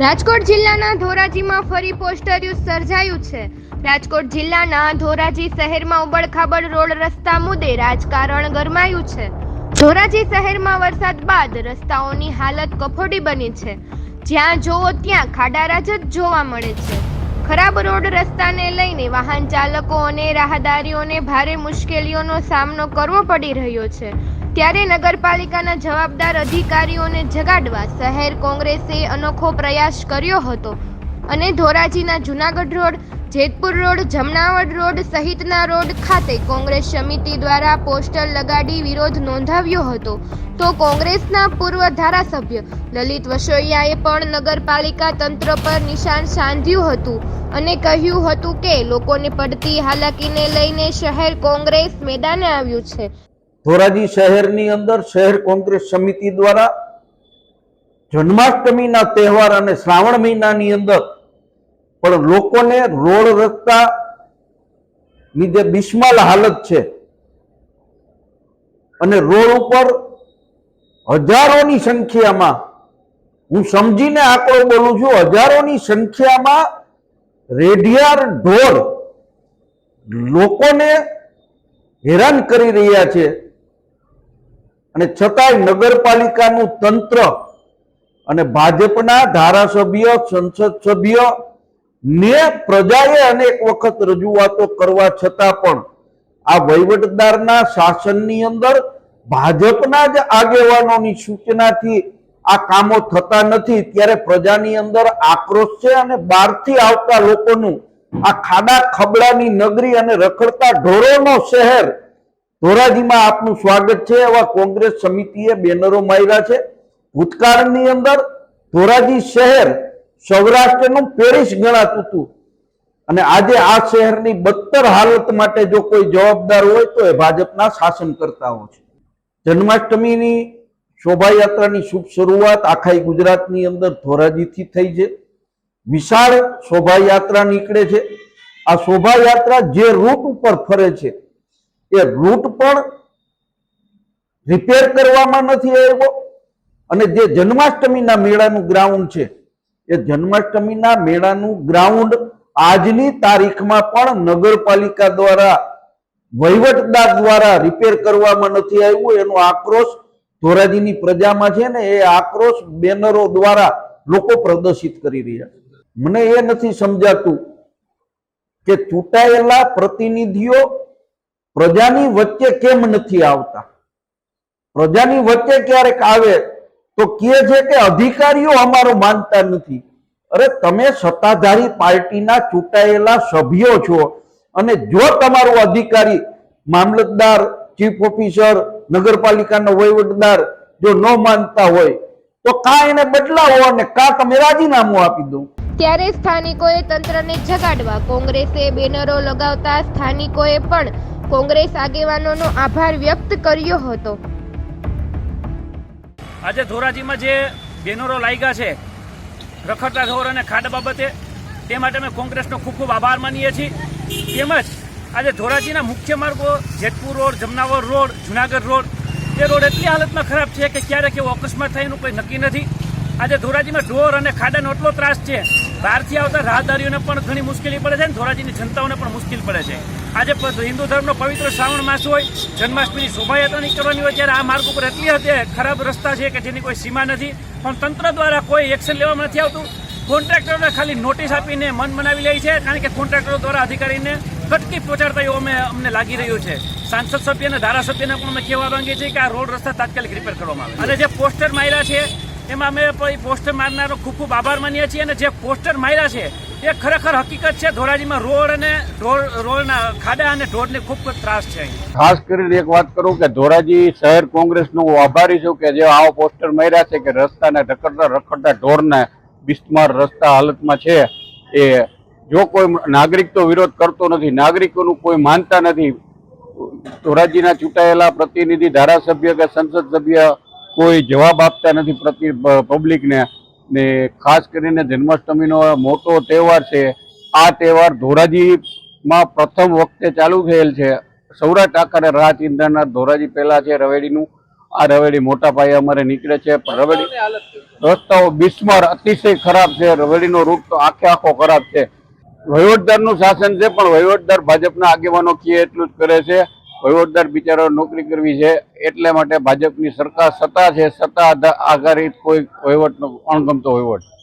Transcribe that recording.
રાજકોટ જિલ્લાના ધોરાજીમાં ફરી પોસ્ટર્યું સર્જાયું છે. રાજકોટ જિલ્લાના ધોરાજી શહેરમાં ઉબડખાબડ રોડ રસ્તા મુદ્દે રાજકારણ ગરમાયું છે. ધોરાજી શહેરમાં વરસાદ બાદ રસ્તાઓની હાલત કફોડી બની છે. જ્યાં જોવો ત્યાં ખાડારાજ જ જોવા મળે છે. ખરાબ રોડ રસ્તાને લઈને વાહન ચાલકો અને રાહદારીઓને ભારે મુશ્કેલીઓનો સામનો કરવો પડી રહ્યો છે. ત્યારે નગરપાલિકાના જવાબદાર અધિકારીઓને જગાડવા શહેર કોંગ્રેસે અનોખો પ્રયાસ કર્યો હતો. અને ધોરાજીના Junagadh road, Jetpur road, Jamnavad road સહિતના રોડ ખાતે કોંગ્રેસ સમિતિ દ્વારા પોસ્ટર લગાડી વિરોધ નોંધાવ્યો હતો. તો કોંગ્રેસના પૂર્વ ધારાસભ્ય લલિત વસોયાએ પણ નગરપાલિકા તંત્ર પર નિશાન સાધ્યું હતું અને કહ્યું હતું કે લોકોને પડતી હાલાકીને લઈને શહેર કોંગ્રેસ મેદાને આવ્યું છે. ધોરાજી શહેરની અંદર શહેર કોંગ્રેસ સમિતિ દ્વારા જન્માષ્ટમીના તહેવાર અને શ્રાવણ મહિનાની અંદર પણ લોકોને રોડ રસ્તા ની જે બિસ્માલ હાલત છે. અને રોડ ઉપર હજારોની સંખ્યામાં, હું સમજીને આંકડો બોલું છું, હજારોની સંખ્યામાં રેઢિયાર ઢોર લોકોને હેરાન કરી રહ્યા છે. અને છતાંય નગરપાલિકાનું તંત્ર અને ભાજપના ધારાસભ્ય, સંસદ સભ્ય ને પ્રજાએ અનેક વખત રજૂઆતો કરવા છતાં પણ આ વહીવટદારના શાસનની અંદર ભાજપના જ આગેવાનોની સૂચનાથી આ કામો થતા નથી. ત્યારે પ્રજાની અંદર આક્રોશ છે અને બહારથી આવતા લોકોનું આ ખાડા ખબડાની નગરી અને રખડતા ઢોરોનો શહેર ધોરાજીમાં આપનું સ્વાગત છે. એવા કોંગ્રેસ સમિતિએ બેનરો માર્યા છે. ભૂતકાળની અંદર ધોરાજી શહેર સૌરાષ્ટ્રનું પેરિસ ગણાતું હતું. અને આજે આ શહેરની બદતર હાલત માટે જો કોઈ જવાબદાર હોય તો એ ભાજપના શાસનકર્તાઓ છે. જન્માષ્ટમીની શોભાયાત્રાની શુભ શરૂઆત આખા ગુજરાતની અંદર ધોરાજીથી થઈ છે. વિશાળ શોભાયાત્રા નીકળે છે. આ શોભાયાત્રા જે રૂટ ઉપર ફરે છે એ રૂટ પણ રિપેર કરવામાં નથી આવ્યો અને જે જન્માષ્ટમીના મેળાનું ગ્રાઉન્ડ છે, એ જન્માષ્ટમીના મેળાનું ગ્રાઉન્ડ આજની તારીખમાં પણ નગરપાલિકા દ્વારા, વહીવટદાર દ્વારા રિપેર કરવામાં નથી આવ્યું. એનો આક્રોશ ધોરાજીની પ્રજામાં છે ને એ આક્રોશ બેનરો દ્વારા લોકો પ્રદર્શિત કરી રહ્યા મને એ નથી સમજાતું કે ચૂંટાયેલા પ્રતિનિધિઓ પ્રજાની વચ્ચે કેમ નથી આવતા? પ્રજાની વચ્ચે ક્યારેક આવે તો કહે છે કે અધિકારીઓ અમારો માનતા નથી. અરે તમે સત્તાધારી પાર્ટીના ચૂંટાયેલા સભ્યો છો અને જો તમારો અધિકારી મામલતદાર, ચીફ ઓફિસર, નગરપાલિકાનો વહીવટદાર જો ન માનતા હોય, તો કા એને બદલાવો અને કા તમે રાજીનામું આપી દો? ત્યારે સ્થાનિકોએ તંત્રને જગાડવા કોંગ્રેસે બેનરો લગાવતા સ્થાનિકોએ પણ કોંગ્રેસ આગેવાનોનો આભાર વ્યક્ત કર્યો હતો. આજે ધોરાજીમાં જે બેનરો લાગ્યા છે, રખડતા ઢોર અને ખાડા બાબતે, તે માટે અમે કોંગ્રેસનો ખૂબ ખૂબ આભાર માનીએ છીએ. તેમજ આજે ધોરાજીના મુખ્ય માર્ગો, Jetpur road, Jamnavad road, Junagadh road, તે રોડ એટલી હાલતમાં ખરાબ છે કે ક્યારેક એવો અકસ્માત થાય એનું કોઈ નક્કી નથી. આજે ધોરાજીમાં ઢોર અને ખાડાનો એટલો ત્રાસ છે, બહારથી આવતા રાહદારીઓને પણ ઘણી મુશ્કેલી પડે છે અને ધોરાજીની જનતાઓને પણ મુશ્કેલ પડે છે. આજે હિન્દુ ધર્મનો પવિત્ર શ્રાવણ માસ હોય, જન્માષ્ટમીની શોભાયાત્રા નીકળવાની હોય, ત્યારે આ માર્ગ ઉપર એટલી હદે ખરાબ રસ્તા છે કે જેની કોઈ સીમા નથી. પણ તંત્ર દ્વારા કોઈ એક્શન લેવામાં નથી આવતું. કોન્ટ્રાક્ટરોને ખાલી નોટિસ આપીને મન મનાવી લે છે, કારણ કે કોન્ટ્રાક્ટરો દ્વારા અધિકારીને કટકી પહોંચાડતા એવું અમે, અમને લાગી રહ્યું છે. સાંસદ સભ્ય અને ધારાસભ્યને પણ અમે કહેવા માંગીએ છીએ કે આ રોડ રસ્તા તાત્કાલિક રિપેર કરવામાં આવે. અને જે પોસ્ટર માર્યા છે એમાં અમે પોસ્ટર મારનારો ખૂબ ખૂબ આભાર માનીએ છીએ અને જે પોસ્ટર માર્યા છે, એ ખરેખર હકીકત છે, ધોરાજીમાં રોડ અને રોડના ખાડા અને ઢોરને ખૂબ ત્રાસ છે ખાસ કરીને એક વાત કરું કે ધોરાજી શહેર કોંગ્રેસનો હું આભારી છું કે જે આવો પોસ્ટર માર્યા છે કે રસ્તાને રખડતા રખડતા ઢોરને બિસ્માર રસ્તા હાલતમાં છે, એ જો કોઈ નાગરિક તો વિરોધ કરતો નથી, નાગરિકોનું કોઈ માનતા નથી. ધોરાજીના ચૂંટાયેલા પ્રતિનિધિ, ધારાસભ્ય કે સંસદ સભ્ય કોઈ જવાબ આપતા નથી પ્રતિ પબ્લિકને ને. ખાસ કરીને જન્માષ્ટમીનો મોટો તહેવાર છે. આ તહેવાર ધોરાજીમાં પ્રથમ વખતે ચાલુ થયેલ છે. સૌરાષ્ટ્ર આખરે રાહ ચિંતાના ધોરાજી પહેલા છે રવેડીનું. આ રવેડી મોટા પાયે અમારે નીકળે છે. પણ રવેડી રસ્તાઓ બિસ્માર અતિશય ખરાબ છે. રવેડીનો રૂટ તો આખે આખો ખરાબ છે. વહીવટદારનું શાસન છે પણ વહીવટદાર ભાજપના આગેવાનો કહે એટલું જ કરે છે. વહીવટદાર બિચારો નોકરી કરવી છે એટલે માટે ભાજપની સરકાર સત્તા છે, સત્તા આધારિત કોઈ વહીવટનો અણગમતો વહીવટ.